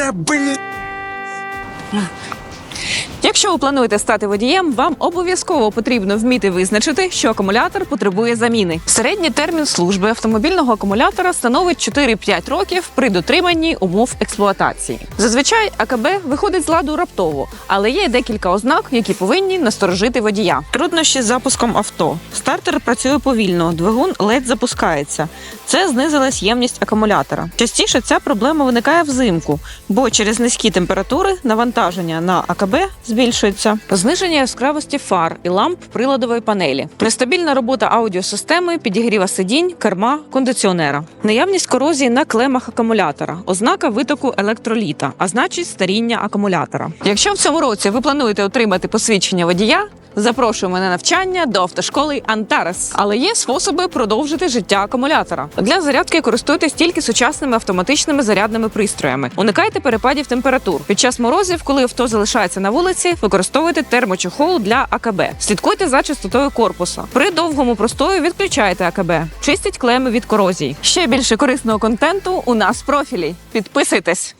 Та блін. Якщо ви плануєте стати водієм, вам обов'язково потрібно вміти визначити, що акумулятор потребує заміни. Середній термін служби автомобільного акумулятора становить 4-5 років при дотриманні умов експлуатації. Зазвичай АКБ виходить з ладу раптово, але є декілька ознак, які повинні насторожити водія. Труднощі з запуском авто. Стартер працює повільно, двигун ледь запускається. Це знизилась ємність акумулятора. Частіше ця проблема виникає взимку, бо через низькі температури навантаження на АКБ збільшується. Зниження яскравості фар і ламп приладової панелі. Нестабільна робота аудіосистеми, підігріва сидінь, керма, кондиціонера. Наявність корозії на клемах акумулятора, ознака витоку електроліта, а значить старіння акумулятора. Якщо в цьому році ви плануєте отримати посвідчення водія. Запрошуємо на навчання до автошколи Антарес. Але є способи продовжити життя акумулятора. Для зарядки користуйтесь тільки сучасними автоматичними зарядними пристроями. Уникайте перепадів температур. Під час морозів, коли авто залишається на вулиці, використовуйте термочохол для АКБ. Слідкуйте за чистотою корпуса. При довгому простою відключайте АКБ. Чистіть клеми від корозії. Ще більше корисного контенту у нас в профілі. Підписуйтесь.